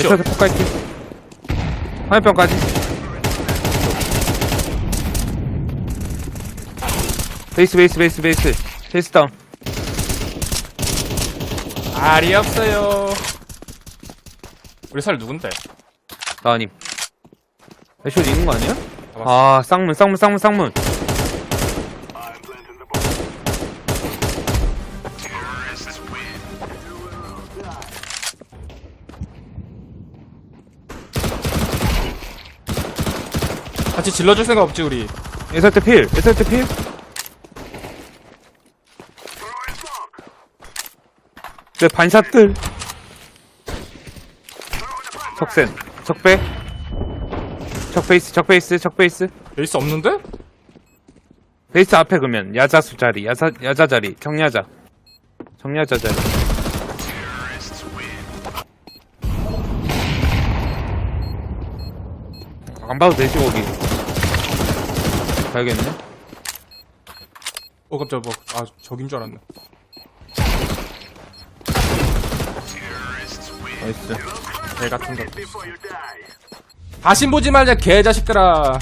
애쇼 에스트 폭갈게. 화염병까지. 베이스, 베이스, 베이스, 베이스. 베이스 다운. 알이 없어요 우리 살 누군데? 나님. 애쇼 있는 거 아니야? 아, 쌍문, 쌍문, 쌍문, 쌍문. 같이 질러줄 생각 없지 우리 에설트 필, 에설트 필. 내 반샷들. 적센, 적배. 적베이스, 적베이스, 적베이스. 베이스 없는데? 베이스 앞에 그러면 야자수 자리, 야자, 야자 자리, 정야자. 정야자 자리. 안 봐도 되지, 거기. 가야겠네. 어 깜짝이야 뭐, 아 저긴 줄 알았네 나이스. 개 같은 거 다신 보지 말자 개 자식들아